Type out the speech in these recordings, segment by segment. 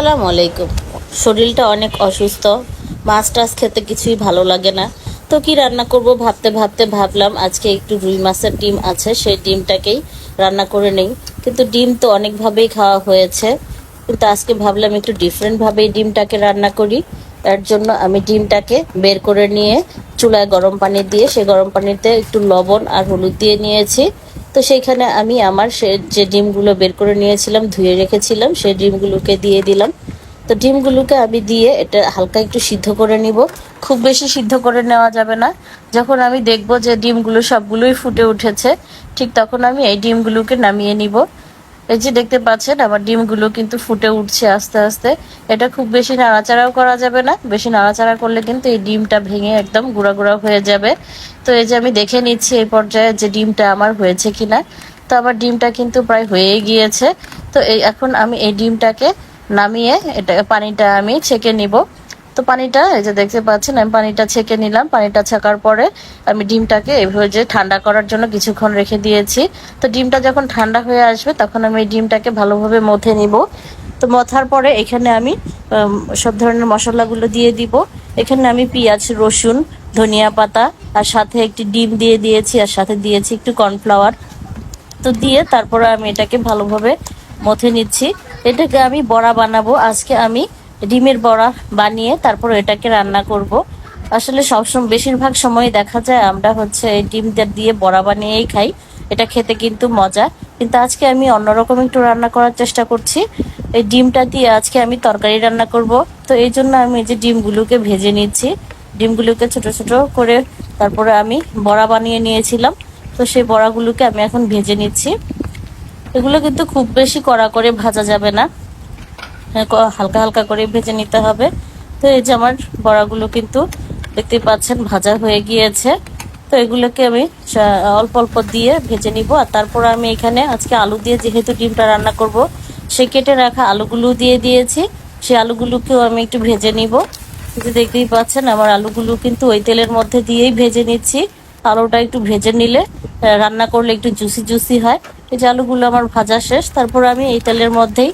আসসালামু আলাইকুম। শরীরটা অনেক অসুস্থ। মাছ টাছ খেতে কিছুই ভালো লাগে না। তো কি রান্না করব ভাবতে ভাবতে ভাবলাম, আজকে একটু রুই মাছের ডিম আছে, সেই ডিমটাকেই রান্না করে নেই। কিন্তু ডিম তো অনেকভাবেই খাওয়া হয়েছে। কিন্তু আজকে ভাবলাম একটু ডিফারেন্টভাবেই ডিমটাকে রান্না করি। তার জন্য আমি ডিমটাকে বের করে নিয়ে চুলায় গরম পানি দিয়ে সেই গরম পানিতে একটু লবণ আর হলুদ দিয়ে নিয়েছি। তো সেইখানে আমি আমার সে যে ডিমগুলো বের করে নিয়েছিলাম, ধুয়ে রেখেছিলাম, সেই ডিমগুলোকে দিয়ে দিলাম। তো ডিমগুলোকে আমি দিয়ে এটা হালকা একটু সিদ্ধ করে নিব। খুব বেশি সিদ্ধ করে নেওয়া যাবে না। যখন আমি দেখব যে ডিমগুলো সবগুলোই ফুটে উঠেছে, ঠিক তখন আমি এই ডিমগুলোকে নামিয়ে নিব। এই যে দেখতে পাচ্ছেন, আমার ডিমগুলো কিন্তু ফুটে উঠছে আস্তে আস্তে। এটা খুব বেশি নাড়াচাড়াও করা যাবে না, বেশি নাড়াচাড়া করলে কিন্তু এই ডিমটা ভেঙে একদম গুঁড়া গুঁড়া হয়ে যাবে। তো এই যে আমি দেখে নিচ্ছি এই পর্যায়ে যে ডিমটা আমার হয়েছে কিনা। তো আমার ডিমটা কিন্তু প্রায় হয়ে গিয়েছে। তো এই এখন আমি এই ডিমটাকে নামিয়ে এটা পানিটা আমি ছেঁকে নিব। তো পানিটা, এই যে দেখতে পাচ্ছেন, আমি পানিটা ছেঁকে নিলাম। পানিটা ছেঁকার পরে আমি ডিমটাকে এভাবে যে ঠান্ডা করার জন্য কিছুক্ষণ রেখে দিয়েছি। তো ডিমটা যখন ঠান্ডা হয়ে আসবে, তখন আমি ডিমটাকে ভালোভাবে মথে নিব। তো মথার পরে এখানে আমি সব ধরনের মশলাগুলো দিয়ে দিব। এখানে আমি পেঁয়াজ, রসুন, ধনিয়া পাতা, আর সাথে একটি ডিম দিয়ে দিয়েছি, আর সাথে দিয়েছি একটু কর্নফ্লাওয়ার। তো দিয়ে তারপরে আমি এটাকে ভালোভাবে মথে নিচ্ছি। এটাকে আমি বড়া বানাবো। আজকে আমি ডিমের বড়া বানিয়ে তারপর এটাকে রান্না করব। আসলে সবসময় বেশিরভাগ সময় দেখা যায় আমরা হচ্ছে ডিমটা দিয়ে বড়া বানিয়েই খাই। এটা খেতে কিন্তু মজা। কিন্তু আজকে আমি অন্যরকম একটু রান্না করার চেষ্টা করছি। এই ডিমটা দিয়ে আজকে আমি তরকারি রান্না করব। তো এই জন্য আমি যে ডিমগুলোকে ভেজে নিচ্ছি। ডিমগুলোকে ছোট ছোট করে তারপরে আমি বড়া বানিয়ে নিয়েছিলাম। তো সেই বড়াগুলোকে আমি এখন ভেজে নিচ্ছি। এগুলো কিন্তু খুব বেশি কড়া করে ভাজা যাবে না। হালকা হালকা করে ভেজে নিতে হবে। তো এই যে আমার বড়াগুলো কিন্তু দেখতে পাচ্ছেন ভাজা হয়ে গিয়েছে। তো এগুলোকে আমি অল্প অল্প দিয়ে ভেজে নিব। আর তারপর আমি এখানে আজকে আলু দিয়ে যেহেতু ডিমটা রান্না করব, সে কেটে রাখা আলুগুলো দিয়ে দিয়েছি। সেই আলুগুলোকেও আমি একটু ভেজে নিব। যে দেখতেই পাচ্ছেন, আমার আলুগুলো কিন্তু ওই তেলের মধ্যে দিয়েই ভেজে নিচ্ছি। আলুটা একটু ভেজে নিলে রান্না করলে একটু জুসি জুসি হয়। এই যে আলুগুলো আমার ভাজা শেষ, তারপর আমি এই তেলের মধ্যেই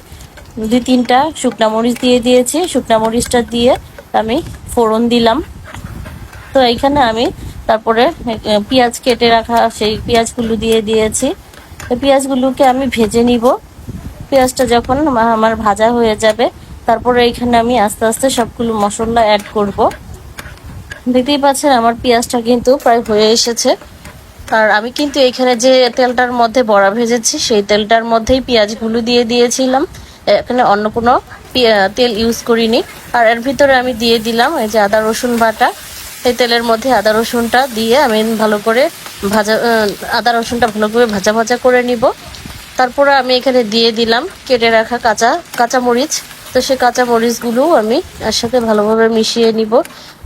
দুই তিনটা শুকনা মরিচ দিয়ে দিয়েছি। শুকনা মরিচটা দিয়ে আমি ফোড়ন দিলাম। তো এইখানে আমি তারপরে পেঁয়াজ কেটে রাখা, সেই পেঁয়াজগুলো দিয়ে দিয়েছি। পেঁয়াজগুলোকে আমি ভেজে নিব। পেঁয়াজটা যখন আমা- আমার ভাজা হয়ে যাবে, তারপরে এইখানে আমি আস্তে আস্তে সবগুলো মশলা অ্যাড করব। দেখতেই পাচ্ছেন আমার পেঁয়াজটা কিন্তু প্রায় হয়ে এসেছে। আর আমি কিন্তু এখানে যে তেলটার মধ্যে বড়া ভেজেছি, সেই তেলটার মধ্যেই পেঁয়াজগুলো দিয়ে দিয়েছিলাম। এখানে অন্য কোনো তেল ইউজ করিনি। আর এর ভিতরে আমি দিয়ে দিলাম এই যে আদা রসুন বাটা। এই তেলের মধ্যে আদা রসুনটা দিয়ে আমি ভালো করে ভাজা আদা রসুনটা ভালো করে ভাজা ভাজা করে নিব। তারপরে আমি এখানে দিয়ে দিলাম কেটে রাখা কাঁচা কাঁচা মরিচ তো সে কাঁচা মরিচগুলো আমি এর সাথে ভালোভাবে মিশিয়ে নিব।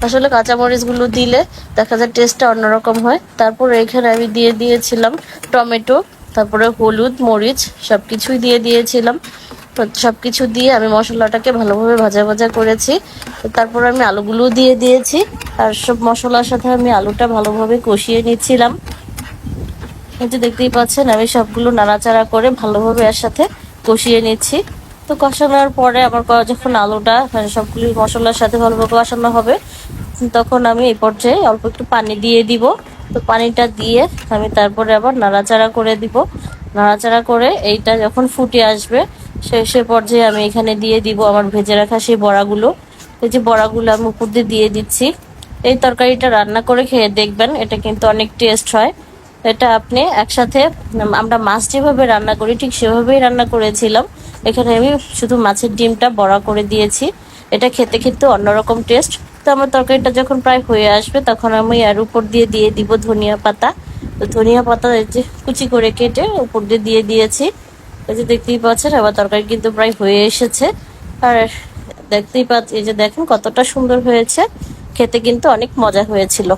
আসলে কাঁচা মরিচগুলো দিলে দেখা যায় টেস্টটা অন্যরকম হয়। তারপরে এখানে আমি দিয়ে দিয়েছিলাম টমেটো, তারপরে হলুদ, মরিচ সব কিছুই দিয়ে দিয়েছিলাম। সব কিছু দিয়ে আমি মশলাটাকে ভালোভাবে ভাজা ভাজা করেছি। তারপর আমি আলুগুলো দিয়ে দিয়েছি। আর সব মশলার সাথে আমি আলুটা ভালোভাবে কষিয়ে নিচ্ছিলাম। এই যে দেখতেই পাচ্ছেন, আমি সবগুলো নাড়াচাড়া করে ভালোভাবে এর সাথে কষিয়ে নিচ্ছি। তো কষানোর পরে আমার যখন আলুটা মানে সবগুলি মশলার সাথে ভালোভাবে কষানো হবে, তখন আমি এই পর্যায়ে অল্প একটু পানি দিয়ে দিব। তো পানিটা দিয়ে আমি তারপরে আবার নাড়াচাড়া করে দিব। নাড়াচাড়া করে এইটা যখন ফুটে আসবে সে পর্যায়ে আমি এখানে দিয়ে দিব আমার ভেজে রাখা সেই বড়াগুলো। এই যে বড়াগুলো আমি উপর দিয়ে দিয়ে দিচ্ছি। এই তরকারিটা রান্না করে খেয়ে দেখবেন, এটা কিন্তু অনেক টেস্ট হয়। এটা আপনি একসাথে আমরা মাছ যেভাবে রান্না করি, ঠিক সেভাবেই রান্না করেছিলাম। এখানে আমি শুধু মাছের ডিমটা বড়া করে দিয়েছি। এটা খেতে খেতে অন্যরকম টেস্ট। তো আমার তরকারিটা যখন প্রায় হয়ে আসবে, তখন আমি এর উপর দিয়ে দিয়ে দিব ধনিয়া পাতা। তো ধনিয়া পাতা কুচি করে কেটে উপর দিয়ে দিয়ে দিয়েছি। এই যে দেখতেই পাচ্ছেন আমার তরকারি কিন্তু প্রায় হয়ে এসেছে। আর দেখতেই পাচ্ছি, এই যে দেখেন কতটা সুন্দর হয়েছে। খেতে কিন্তু অনেক মজা হয়েছিল।